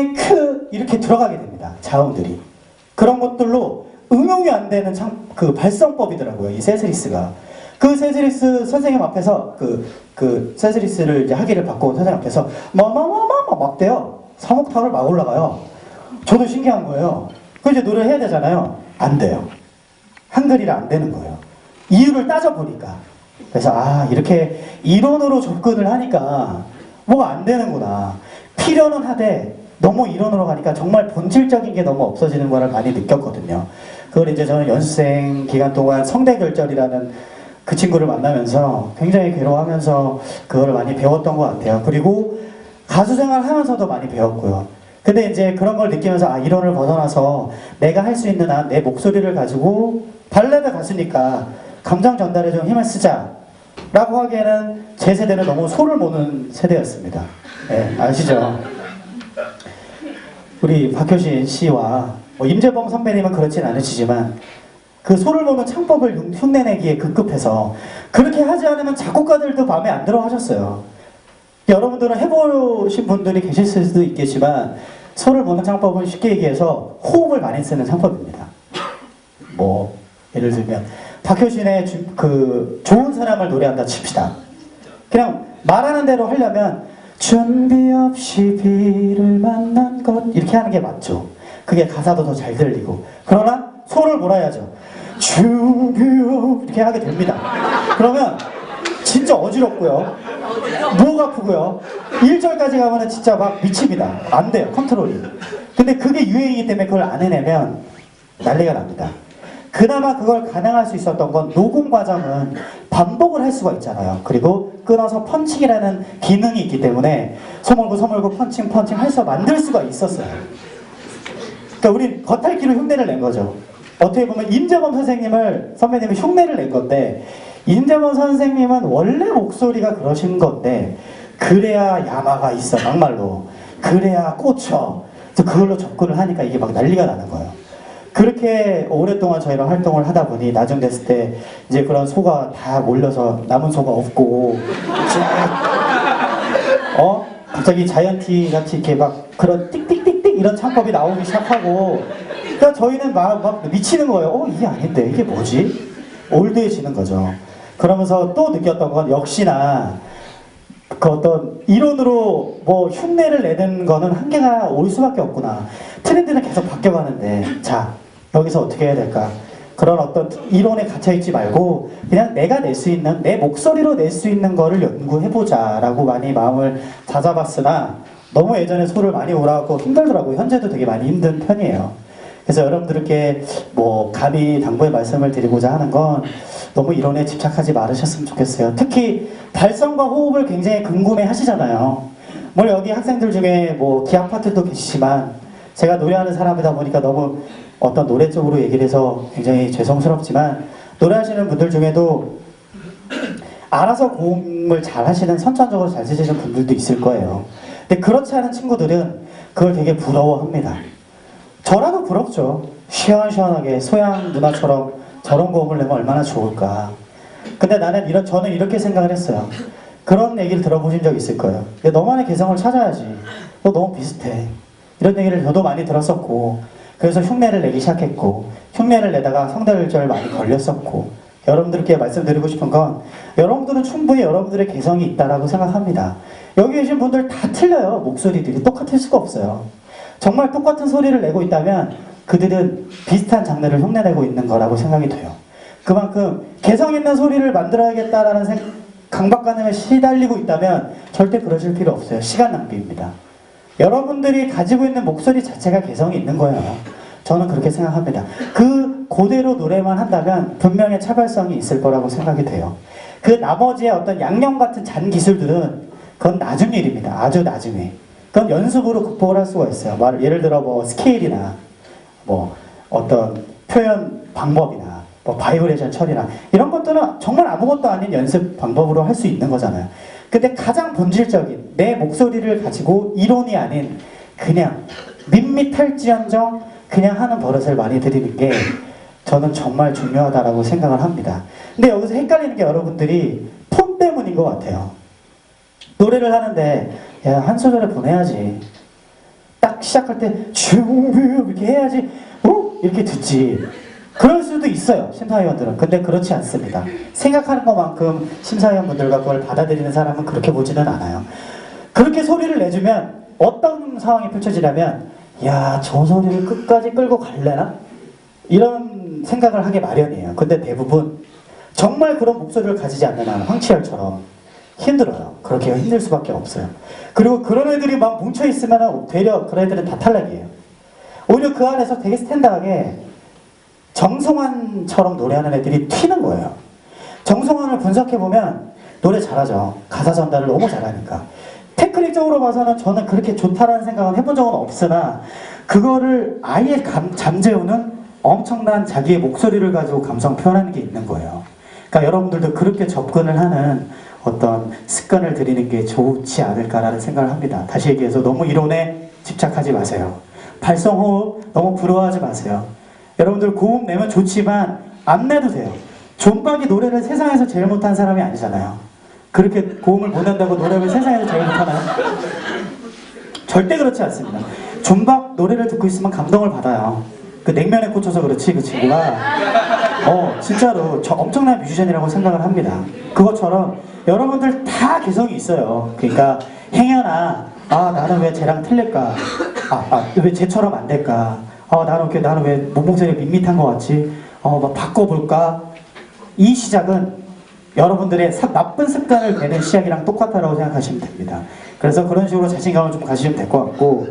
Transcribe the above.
마이크 이렇게 들어가게 됩니다. 자음들이. 그런 것들로 응용이 안 되는 참 그 발성법이더라고요. 이 세스리스가. 그 세스리스 선생님 앞에서 그, 그 세스리스를 이제 학위를 받고 온 선생님 앞에서 마마마마마 막 돼요. 3옥타브를 막 올라가요. 저도 신기한 거예요. 그 이제 노래를 해야 되잖아요. 안 돼요. 한글이라 안 되는 거예요. 이유를 따져보니까. 그래서 아 이렇게 이론으로 접근을 하니까 뭐가 안 되는구나. 필요는 하되 너무 이론으로 가니까 정말 본질적인 게 너무 없어지는 거를 많이 느꼈거든요. 그걸 이제 저는 연수생 기간 동안 성대결절이라는 그 친구를 만나면서 굉장히 괴로워하면서 그거를 많이 배웠던 것 같아요. 그리고 가수 생활 하면서도 많이 배웠고요. 근데 이제 그런 걸 느끼면서 아 이론을 벗어나서 내가 할 수 있는 한 내 목소리를 가지고 발레를 가수니까 감정 전달에 좀 힘을 쓰자 라고 하기에는 제 세대는 너무 소를 모는 세대였습니다. 예, 아시죠? 우리 박효신 씨와 뭐 임재범 선배님은 그렇진 않으시지만 그 소를 모는 창법을 흉- 흉내내기에 급급해서 그렇게 하지 않으면 작곡가들도 마음에 안 들어 하셨어요. 여러분들은 해보신 분들이 계실 수도 있겠지만 소를 모는 창법은 쉽게 얘기해서 호흡을 많이 쓰는 창법입니다. 뭐 예를 들면 박효신의 주- 그 좋은 사람을 노래한다 칩시다. 그냥 말하는 대로 하려면 준비 없이 비를 만 난것 이렇게 하는 게 맞죠. 그게 가사도 더 잘 들리고 그러나 소를 몰아야죠. 없 이렇게 하게 됩니다. 그러면 진짜 어지럽고요. 목 아프고요. 1절까지 가면은 진짜 막 미칩니다. 안 돼요. 컨트롤이. 근데 그게 유행이기 때문에 그걸 안 해내면 난리가 납니다. 그나마 그걸 가능할 수 있었던 건 녹음 과정은 반복을 할 수가 있잖아요. 그리고 끊어서 펀칭이라는 기능이 있기 때문에 소물고 소물고 펀칭 펀칭 해서 만들 수가 있었어요. 그러니까 우리 겉핥기로 흉내를 낸 거죠. 어떻게 보면 임재범 선생님을 선배님이 흉내를 낸 건데 임재범 선생님은 원래 목소리가 그러신 건데 그래야 야마가 있어 막말로 그래야 꽂혀 그래서 그걸로 접근을 하니까 이게 막 난리가 나는 거예요. 그렇게 오랫동안 저희랑 활동을 하다 보니 나중 됐을 때 이제 그런 소가 다 몰려서 남은 소가 없고 쫙 어? 갑자기 자이언티 같이 이렇게 막 그런 띡띡띡띡 이런 창법이 나오기 시작하고 그러니까 저희는 막, 막 미치는 거예요. 어 이게 아닌데 이게 뭐지? 올드해지는 거죠. 그러면서 또 느꼈던 건 역시나 그 어떤 이론으로 뭐 흉내를 내는 거는 한계가 올 수밖에 없구나. 트렌드는 계속 바뀌어가는데 자 여기서 어떻게 해야 될까? 그런 어떤 이론에 갇혀 있지 말고 그냥 내가 낼 수 있는 내 목소리로 낼 수 있는 거를 연구해보자라고 많이 마음을 다잡았으나 너무 예전에 소를 많이 몰아갖고 힘들더라고요. 현재도 되게 많이 힘든 편이에요. 그래서 여러분들께 뭐 감히 당부의 말씀을 드리고자 하는 건 너무 이론에 집착하지 말으셨으면 좋겠어요. 특히 발성과 호흡을 굉장히 궁금해 하시잖아요. 물론 여기 학생들 중에 뭐 기악 파트도 계시지만 제가 노래하는 사람이다 보니까 너무 어떤 노래 쪽으로 얘기를 해서 굉장히 죄송스럽지만 노래하시는 분들 중에도 알아서 고음을 잘 하시는 선천적으로 잘 쓰시는 분들도 있을 거예요. 근데 그렇지 않은 친구들은 그걸 되게 부러워합니다. 저라도 부럽죠. 시원시원하게 소양 누나처럼 저런 고음을 내면 얼마나 좋을까. 근데 나는 이런 저는 이렇게 생각을 했어요. 그런 얘기를 들어보신 적 있을 거예요. 너만의 개성을 찾아야지. 너 너무 비슷해. 이런 얘기를 저도 많이 들었었고 그래서 흉내를 내기 시작했고 흉내를 내다가 성대결절 많이 걸렸었고 여러분들께 말씀드리고 싶은 건 여러분들은 충분히 여러분들의 개성이 있다라고 생각합니다. 여기 계신 분들 다 틀려요. 목소리들이 똑같을 수가 없어요. 정말 똑같은 소리를 내고 있다면 그들은 비슷한 장르를 흉내내고 있는 거라고 생각이 돼요. 그만큼 개성 있는 소리를 만들어야겠다라는 생, 강박관념에 시달리고 있다면 절대 그러실 필요 없어요. 시간 낭비입니다. 여러분들이 가지고 있는 목소리 자체가 개성이 있는 거예요. 저는 그렇게 생각합니다. 그 그대로 노래만 한다면 분명히 차별성이 있을 거라고 생각이 돼요. 그 나머지의 어떤 양념 같은 잔 기술들은 그건 나중 일입니다. 아주 나중에. 그건 연습으로 극복을 할 수가 있어요. 말, 예를 들어 뭐 스케일이나 뭐 어떤 표현 방법이나 뭐 바이브레이션 처리나 이런 것들은 정말 아무것도 아닌 연습 방법으로 할 수 있는 거잖아요. 근데 가장 본질적인 내 목소리를 가지고 이론이 아닌 그냥 밋밋할지언정 그냥 하는 버릇을 많이 들이는 게 저는 정말 중요하다라고 생각을 합니다. 근데 여기서 헷갈리는 게 여러분들이 톤 때문인 것 같아요. 노래를 하는데 야 한 소절에 보내야지. 딱딱 시작할 때 준비 이렇게 해야지 어? 이렇게 듣지 그럴 수도 있어요 심사위원들은 근데 그렇지 않습니다 생각하는 것만큼 심사위원분들과 그걸 받아들이는 사람은 그렇게 보지는 않아요 그렇게 소리를 내주면 어떤 상황이 펼쳐지냐면 야 저 소리를 끝까지 끌고 갈래나? 이런 생각을 하게 마련이에요 근데 대부분 정말 그런 목소리를 가지지 않는 한 황치열처럼 힘들어요. 그렇게 힘들 수밖에 없어요. 그리고 그런 애들이 막 뭉쳐 있으면 되려 그런 애들은 다 탈락이에요. 오히려 그 안에서 되게 스탠다하게 정성환처럼 노래하는 애들이 튀는 거예요. 정성환을 분석해 보면 노래 잘하죠. 가사 전달을 너무 잘하니까. 테크닉적으로 봐서는 저는 그렇게 좋다라는 생각은 해본 적은 없으나 그거를 아예 감, 잠재우는 엄청난 자기의 목소리를 가지고 감성 표현하는 게 있는 거예요. 그러니까 여러분들도 그렇게 접근을 하는 어떤 습관을 들이는 게 좋지 않을까라는 생각을 합니다. 다시 얘기해서 너무 이론에 집착하지 마세요. 발성호흡 너무 부러워하지 마세요. 여러분들 고음 내면 좋지만 안 내도 돼요. 존박이 노래를 세상에서 제일 못한 사람이 아니잖아요. 그렇게 고음을 못 낸다고 노래를 세상에서 제일 못하나요? 절대 그렇지 않습니다. 존박 노래를 듣고 있으면 감동을 받아요. 그 냉면에 꽂혀서 그렇지 그 친구가 어 진짜로 저 엄청난 뮤지션이라고 생각을 합니다. 그것처럼 여러분들 다 개성이 있어요. 그러니까 행여나 아 나는 왜 쟤랑 틀릴까? 아왜 쟤처럼 안 될까? 어 나는 왜 나는 왜 목목소리 밋밋한 것 같지? 어막 바꿔볼까? 이 시작은 여러분들의 사- 나쁜 습관을 배는 시작이랑 똑같다라고 생각하시면 됩니다. 그래서 그런 식으로 자신감을 좀 가지시면 될 것 같고